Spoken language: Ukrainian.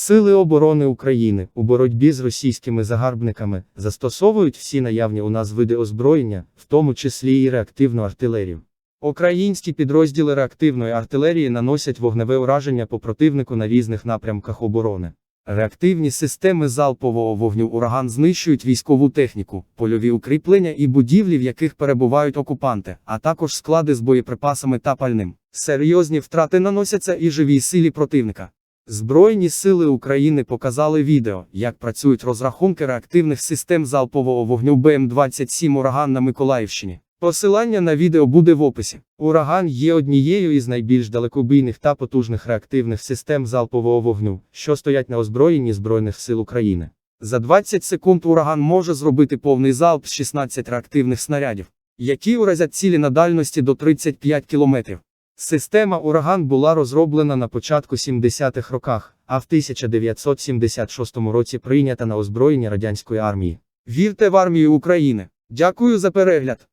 Сили оборони України у боротьбі з російськими загарбниками застосовують всі наявні у нас види озброєння, в тому числі і реактивну артилерію. Українські підрозділи реактивної артилерії наносять вогневе ураження по противнику на різних напрямках оборони. Реактивні системи залпового вогню ураган знищують військову техніку, польові укріплення і будівлі, в яких перебувають окупанти, а також склади з боєприпасами та пальним. Серйозні втрати наносяться і живій силі противника. Збройні сили України показали відео, як працюють розрахунки реактивних систем залпового вогню БМ-27 ураган на Миколаївщині. Посилання на відео буде в описі. Ураган є однією із найбільш далекобійних та потужних реактивних систем залпового вогню, що стоять на озброєнні Збройних сил України. За 20 секунд ураган може зробити повний залп з 16 реактивних снарядів, які уразять цілі на дальності до 35 кілометрів. Система ураган була розроблена на початку 70-х роках, а в 1976 році прийнята на озброєння радянської армії. Вірте в армію України. Дякую за перегляд.